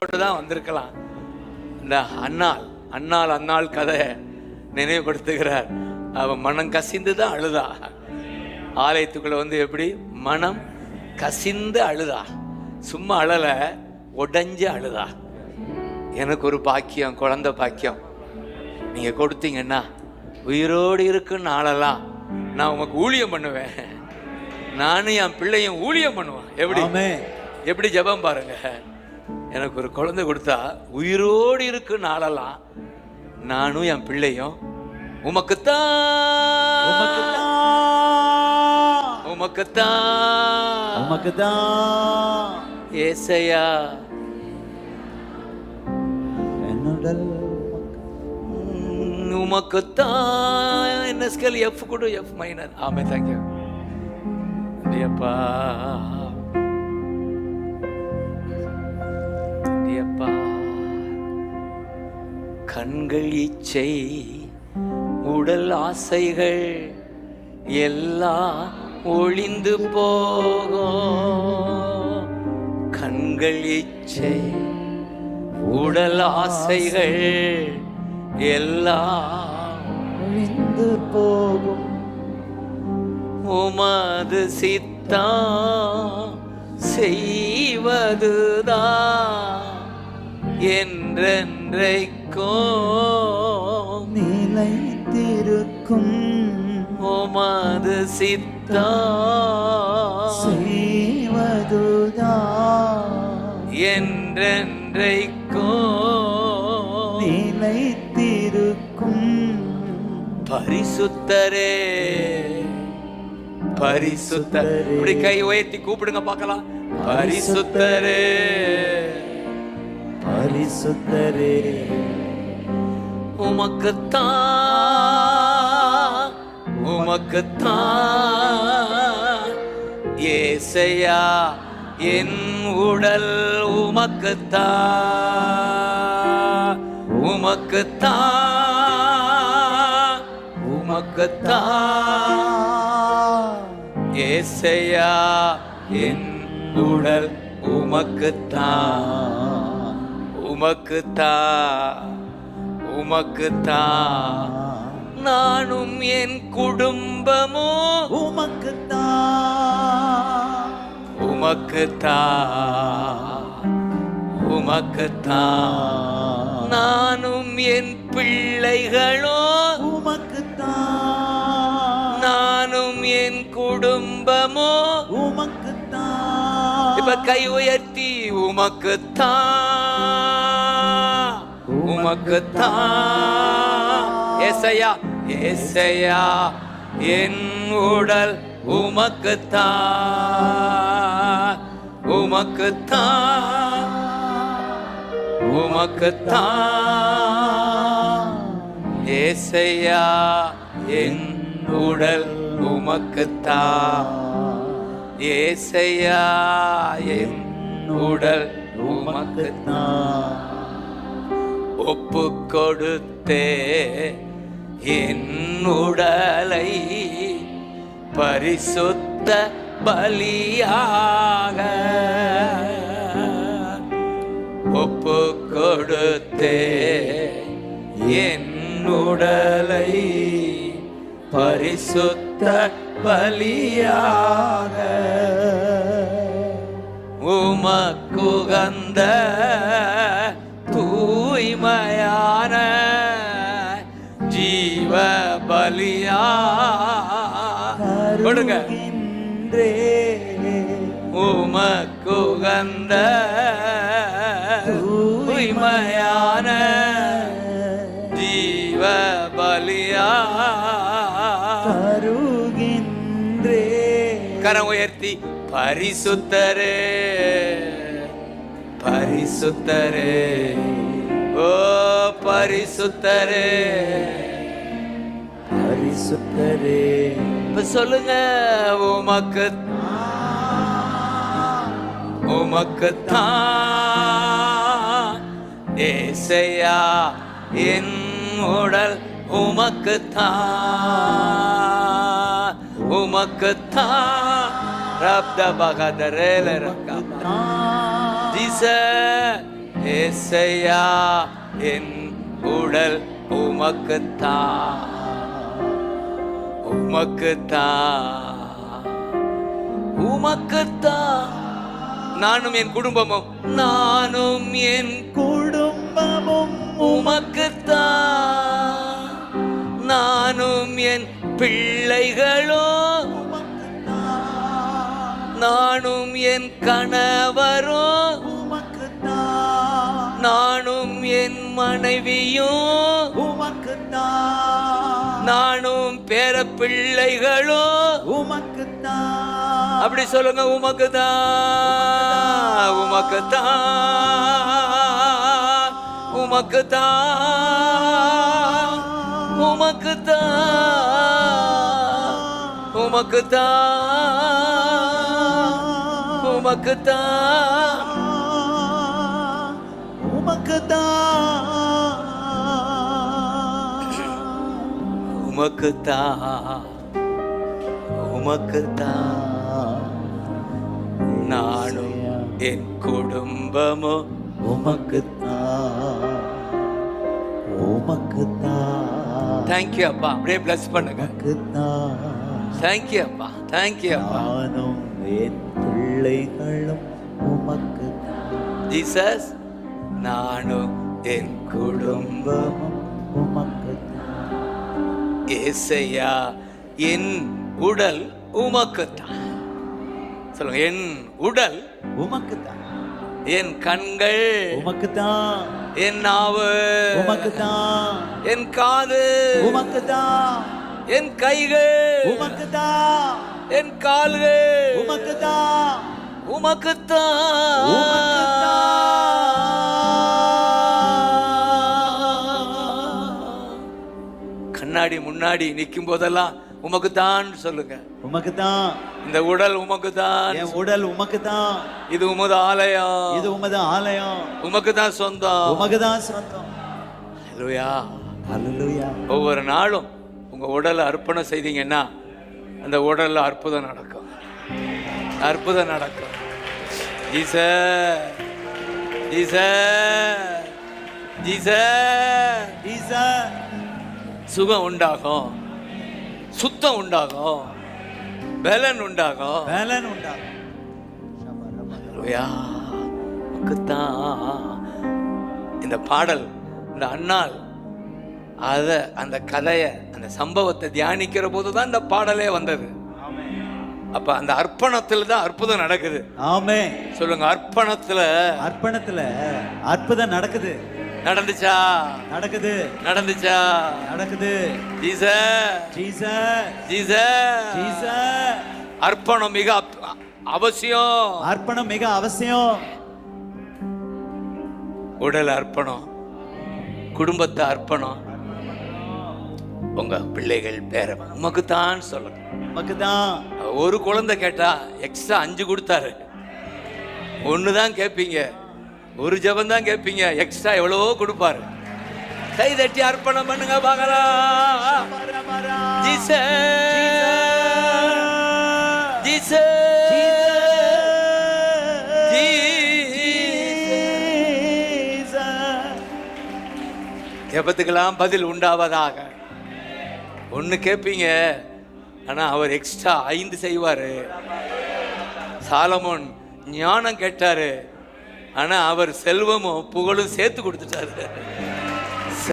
தான் வந்திருக்கலாம். இந்த அன்னாள் அன்னாள் அன்னாள் கதை நினைவுபடுத்துகிறார். அவன் மனம் கசிந்து தான் அழுதா? ஆலயத்துக்குள்ள வந்து எப்படி? மனம் கசிந்து அழுதா? சும்மா அழல உடைஞ்சு அழுதா? எனக்கு ஒரு பாக்கியம் குழந்தை பாக்கியம். நீங்க கொடுத்தீங்கன்னா உயிரோடு இருக்குன்னு ஆளலாம் நான் உங்களுக்கு ஊழியம் பண்ணுவேன். நானும் என் பிள்ளையும் ஊழியம் பண்ணுவேன். எப்படி. எப்படி ஜெபம் பாருங்க. எனக்கு ஒரு குழந்தை கொடுத்தா உயிரோடு இருக்கு நாளெல்லாம். நானும் என் பிள்ளையும். உமக்குத்தான். உமக்குத்தான். உமக்குத்தான். ஏசையா. என்னுடல் உம், உமக்குத்தான். என்ன ஸ்கேல் எஃப் கொடு எஃப் மைனர் ஆமே தேங்க்யூ அப்பா கண்கள் இச்சை உடல் ஆசைகள் எல்லாம் ஒளிந்து போகும். கண்கள் இச்சை உடல் ஆசைகள் எல்லாம் ஒளிந்து போகும். உமது சித்தம் செய்வதுதான் என்றென்றை நிலைத்திருக்கும். உமது சித்தம் செய்வதுதான் என்றென்றைக்கும். நிலைத்திருக்கும். பரிசுத்தரே. பரிசுத்தர். இப்படி கை உயர்த்தி கூப்பிடுங்க பார்க்கலாம். பரிசுத்தரே. பரிசுத்தரே. உமக்குத்தான் உமக்குத்தான் ஏசையா என் உடல் உமக்குத்தான் உமக்குத்தான் உமக்குத்தான் ஏசையா என் உடல் உமக்குத்தான் உமக்குத்தான் உமக்குத்தான் நானும் என் குடும்பமும் உமக்குத்தான் உமக்குத்தான் உமக்குத்தான் நானும் என் பிள்ளைகளும் உமக்குத்தான் நானும் என் குடும்பமும் உமக்குத்தான் இப்ப கை உயர்த்தி உமக்குத்தான் உமக்குத்தான் ஏசையா ஏசையா என் உடல் உமக்குத்தான் உமக்குத்தான் உமக்குத்தான் ஏசையா என் உடல் உமக்குத்தான் ஏசையா என் உடல் உமக்குத்தான் ஒப்பு கொடுத்தே என் உடலை பரிசுத்த பலியாக ஒப்பு கொடுத்தே என் உடலை பரிசுத்த பலியாக உமக்குகந்த தூய்மையான ஜீவ பலியா கொடுங்க உமக்குகந்த தூய்மையான ஜீவ பலியா கரம் உயர்த்தி பரிசுத்தரே பரிசுத்தரே. பரிசுத்தரே. பரிசுத்தரே. இப்ப சொல்லுங்க உமக்கு உமக்குத்தான் ஏசையா என் உடல் உமக்குத்தான் உமக்குத்தான் ரப்த பகதரேல ரக்கா ஜீச ஏசையா என் உடல் உமக்குத்தா. உமக்குத்தா. உமக்குத்தா. நானும் என் குடும்பமும். நானும் என் குடும்பமும் உமக்குத்தா. நானும் என் பிள்ளைகளோ நானும் என் கணவரோ நானும் மனைவியும் உமக்குத்தான் நானும் பேர பிள்ளைகளும் உமக்குத்தான் அப்படி சொல்லுங்க உமக்கு தான் உமக்கு தான் உமக்கு தான் உமக்கு தான் உமக்கு தான் உமக்கு தான் உமக்குத்தான் உமக்கு தான் உமக்கு தான் நானும் என் குடும்பமும் உமக்குத்தான் உமக்குத்தான் தேங்க்யூ அப்பா. அப்படியே பிளஸ் பண்ணுங்க. உமக்குத்தான் தேங்க்யூ அப்பா. தேங்க்யூ அப்பா. நானும் என் பிள்ளைகளும் உமக்குத்தான் ஜீசஸ் நானும் என் குடும்பம் குடும்பமும் உமக்குத்தான். ஏசையா என் உடல் உமக்குத்தான். சொல்லுங்க என் உடல் உமக்குத்தான். என் கண்கள் உமக்குத்தான். என் நாவு உமக்குத்தான். என் காது உமக்குத்தான். என் கைகள் உமக்குத்தான். என் கால்கள் உமக்குத்தான். உமக்குத்தான். கண்ணாடி முன்னாடி நிற்கும் போதெல்லாம் உமக்குத்தான் சொல்லுங்க. உமக்குத்தான். இந்த உடல் உமக்குத்தான். என் உடல் உமக்குத்தான். இது உமது ஆலயம். இது உமது ஆலயம். உமக்குதான் சொந்தம். உமக்குதான் சொந்தம். ஹalleluya. அல்லேலூயா ஒவ்வொரு நாளும் உங்க உடலை அர்ப்பணம் செய்தீங்கன்னா அந்த உடல்ல அற்புதம் நடக்கும். அற்புதம் நடக்கும். ஜீச ஜீச ஜீச. ஈசா சுகம் உண்டாகும். சுத்தம் உண்டாகும். பலன் உண்டாகும். வேலன் உண்டா ஹalleluya. உமக்குத்தான் இந்த பாடல் இந்த அண்ணாள் அத அந்த கதையை அந்த சம்பவத்தை தியானிக்கிற போது தான் இந்த பாடலே வந்தது. அப்ப அந்த அர்ப்பணத்துல தான் அற்புதம் நடக்குது. ஆமே சொல்லுங்க அர்ப்பணத்துல அர்ப்பணத்துல அற்புதம் நடக்குது. நடந்துச்சா? நடக்குது. நடந்துச்சா? நடக்குது. ஜீச. ஜீச. ஜீச. ஜீச. அர்ப்பணம் மிக அவசியம். அர்ப்பணம் மிக அவசியம். உடல் அர்ப்பணம் குடும்பத்தை அர்ப்பணம் உங்க பிள்ளைகள் பேர உமக்கு தான் சொல்லுங்க உமக்குதான் ஒரு குழந்தை கேட்டா எக்ஸ்ட்ரா அஞ்சு கொடுத்தாரு. ஒன்று தான் கேட்பீங்க ஒரு ஜெபம் தான் கேட்பீங்க. எக்ஸ்ட்ரா எவ்வளவோ கொடுப்பாரு. கை தட்டி அர்ப்பணம் பண்ணுங்க பார்க்கலாம் ஜீச ஜீச ஜெபத்துக்கெல்லாம் பதில் உண்டாவதாக. ஒன்று கேட்பீங்க. ஆனால் அவர் எக்ஸ்ட்ரா ஐந்து செய்வார். சாலமோன் ஞானம் கேட்டாரு. ஆனால் அவர் செல்வமும் புகழும் சேர்த்து கொடுத்துட்டாரு.